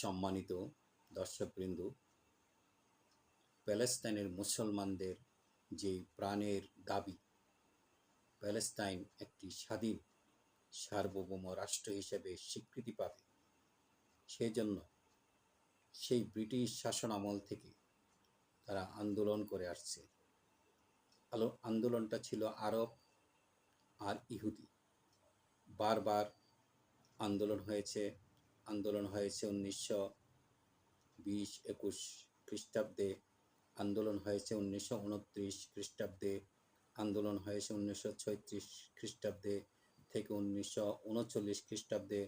সম্মানিত দর্শকবৃন্দ, প্যালেস্তাইনের মুসলমানদের যে প্রাণের দাবি, প্যালেস্তাইন একটি স্বাধীন, সার্বভৌম রাষ্ট্র হিসেবে স্বীকৃতি পাবে। সেজন্য সেই ব্রিটিশ শাসন আমল থেকে তারা আন্দোলন করে আসছে। আলো, আন্দোলনটা ছিল আরব আর ইহুদি। বারবার আন্দোলন হয়েছে আন্দোলন হয়েছে উনিশশো বিশ একুশ খ্রিস্টাব্দে। আন্দোলন হয়েছে উনিশশো উনত্রিশ খ্রিস্টাব্দে। আন্দোলন হয়েছে উনিশশো ছয়ত্রিশ খ্রিস্টাব্দে থেকে উনিশশো উনচল্লিশ খ্রিস্টাব্দে।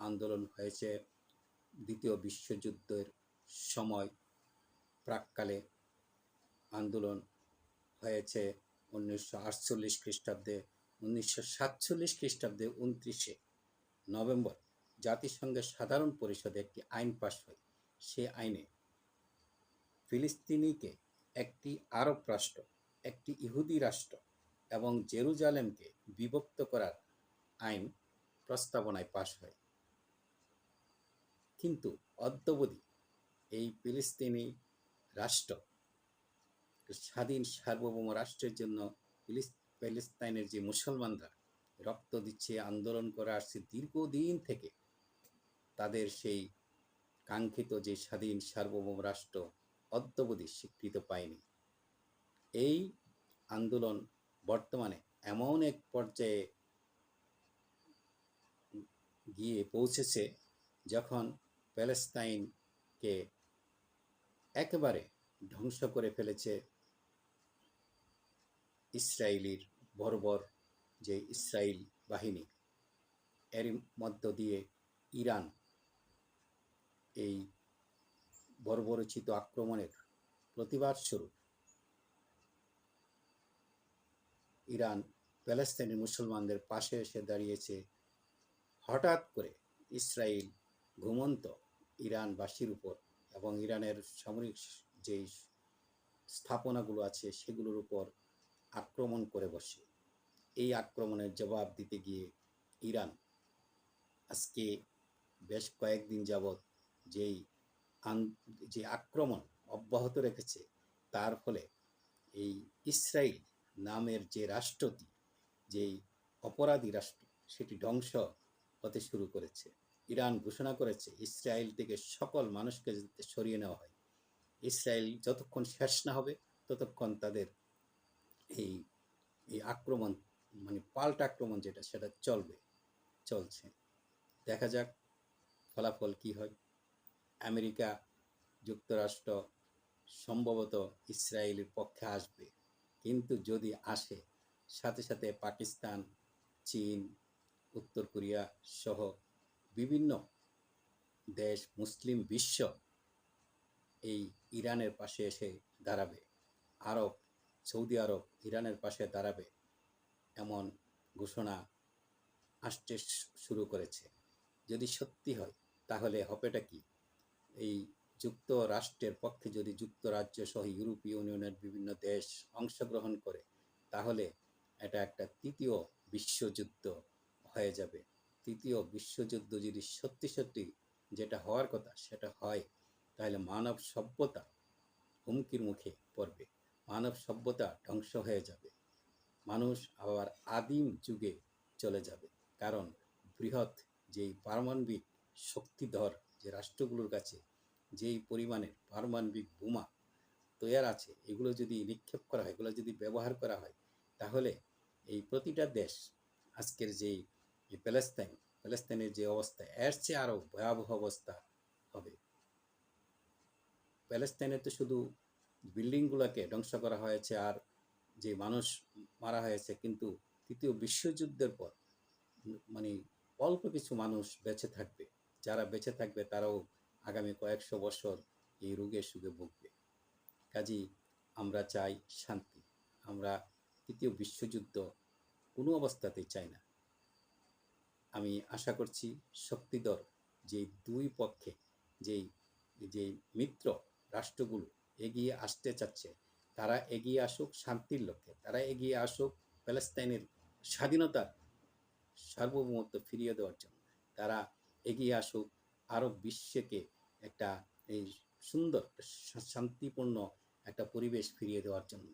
আন্দোলন হয়েছে দ্বিতীয় বিশ্বযুদ্ধের সময়। প্রাককালে আন্দোলন হয়েছে উনিশশো আটচল্লিশ খ্রিস্টাব্দে। উনিশশো সাতচল্লিশ খ্রিস্টাব্দে উনত্রিশে নভেম্বর জাতিসংঘের সাধারণ পরিষদে একটি আইন পাশ হয়। সে আইনে ফিলিস্তিনিকে একটি আরব রাষ্ট্র, একটি ইহুদি রাষ্ট্র এবং জেরুজালেমকে বিভক্ত করার আইন প্রস্তাবনায় পাশ হয়। কিন্তু অদ্যবধি এই ফিলিস্তিনি রাষ্ট্র স্বাধীন সার্বভৌম রাষ্ট্রের জন্য প্যালেস্তাইনের যে মুসলমানরা রক্ত দিচ্ছে, আন্দোলন করে আসছে দীর্ঘদিন থেকে তাদের সেই কাঙ্ক্ষিত যে স্বাধীন সার্বভৌম রাষ্ট্র অদ্যবধি স্বীকৃত পায়নি। এই আন্দোলন বর্তমানে এমন এক পর্যায়ে গিয়ে পৌঁছেছে যখন প্যালেস্তাইনকে একেবারে ধ্বংস করে ফেলেছে ইসরায়েলির বর্বর যে ইসরায়েল বাহিনী। এর মধ্য দিয়ে ইরান এই বর্বরচিত আক্রমণের প্রতিবাদ স্বরূপ। ইরান প্যালেস্তাইনি মুসলমানদের পাশে এসে দাঁড়িয়েছে। হঠাৎ করে ইসরায়েল ঘুমন্ত ইরানবাসীর উপর এবং ইরানের সামরিক যেই স্থাপনাগুলো আছে সেগুলোর উপর আক্রমণ করে বসে। এই আক্রমণের জবাব দিতে গিয়ে ইরান আজকে বেশ কয়েকদিন যাবৎ যেই যে আক্রমণ অব্যাহত রেখেছে, তার ফলে এই ইসরায়েল নামের যে রাষ্ট্রটি, যেই অপরাধী রাষ্ট্র, সেটি ধ্বংস হতে শুরু করেছে। ইরান ঘোষণা করেছে ইসরায়েল থেকে সকল মানুষকে সরিয়ে নেওয়া হয়। ইসরায়েল যতক্ষণ শেষ না হবে, ততক্ষণ তাদের এই এই আক্রমণ মানে পাল্টা আক্রমণ যেটা, সেটা চলবে, চলছে। দেখা যাক ফলাফল কি হয়। আমেরিকা যুক্তরাষ্ট্র সম্ভবত ইসরায়েলের পক্ষে আসবে। কিন্তু যদি আসে, সাথে সাথে পাকিস্তান, চীন, উত্তর কোরিয়া সহ বিভিন্ন দেশ, মুসলিম বিশ্ব এই ইরানের পাশে এসে দাঁড়াবে। আরব, সৌদি আরব ইরানের পাশে দাঁড়াবে এমন ঘোষণা আসতে শুরু করেছে। যদি সত্যি হয়, তাহলে হবেটা কি? এই যুক্তরাষ্ট্রের পক্ষে যদি যুক্তরাজ্য সহ ইউরোপীয় ইউনিয়নের বিভিন্ন দেশ অংশগ্রহণ করে, তাহলে এটা একটা তৃতীয় বিশ্বযুদ্ধ হয়ে যাবে। তৃতীয় বিশ্বযুদ্ধ যদি সত্যি সত্যি যেটা হওয়ার কথা সেটা হয়, তাহলে মানব সভ্যতা হুমকির মুখে পড়বে। মানব সভ্যতা ধ্বংস হয়ে যাবে। মানুষ আবার আদিম যুগে চলে যাবে। কারণ বৃহৎ যেই পারমাণবিক শক্তিধর যে রাষ্ট্রগুলোর কাছে যেই পরিমাণের পারমাণবিক বোমা তৈয়ার আছে, এগুলো যদি নিক্ষেপ করা হয়, এগুলো যদি ব্যবহার করা হয়, তাহলে এই প্রতিটা দেশ আজকের যেই প্যালেস্তাইন, প্যালেস্তাইনের যে অবস্থা, এর চেয়ে আরও ভয়াবহ অবস্থা হবে। প্যালেস্তাইনে তো শুধু বিল্ডিংগুলোকে ধ্বংস করা হয়েছে আর যে মানুষ মারা হয়েছে, কিন্তু তৃতীয় বিশ্বযুদ্ধের পর মানে অল্প কিছু মানুষ বেঁচে থাকবে। যারা বেঁচে থাকবে তারাও আগামী কয়েকশো বছর এই রোগে সুগে ভুগবে। কাজেই আমরা চাই শান্তি। আমরা তৃতীয় বিশ্বযুদ্ধ কোনো অবস্থাতেই চাই না। আমি আশা করছি শক্তিধর যে দুই পক্ষে, যেই যে মিত্র রাষ্ট্রগুলো এগিয়ে আসতে চাচ্ছে, তারা এগিয়ে আসুক শান্তির লক্ষ্যে, তারা এগিয়ে আসুক প্যালেস্তাইনের স্বাধীনতার সার্বভৌমত্ব ফিরিয়ে দেওয়ার জন্য। তারা এগিয়ে আসুক আরব বিশ্বকে একটা এই সুন্দর, শান্তিপূর্ণ একটা পরিবেশ ফিরিয়ে দেওয়ার জন্য।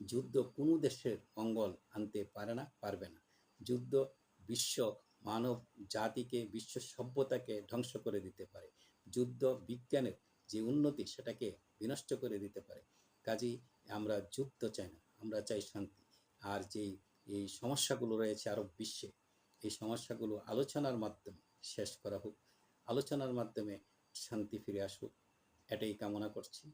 যুদ্ধ কোনো দেশের মঙ্গল আনতে পারে না, পারবে না। যুদ্ধ বিশ্ব মানব জাতিকে, বিশ্ব সভ্যতাকে ধ্বংস করে দিতে পারে। যুদ্ধ বিজ্ঞানের যে উন্নতি, সেটাকে বিনষ্ট করে দিতে পারে। কাজেই আমরা যুদ্ধ চাই না, আমরা চাই শান্তি। আর যেই, এই সমস্যাগুলো রয়েছে আরব বিশ্বে, এই সমস্যাগুলো আলোচনার মাধ্যমে শেষ করা হোক। আলোচনার মাধ্যমে শান্তি ফিরে আসুক। এটাই কামনা করছি।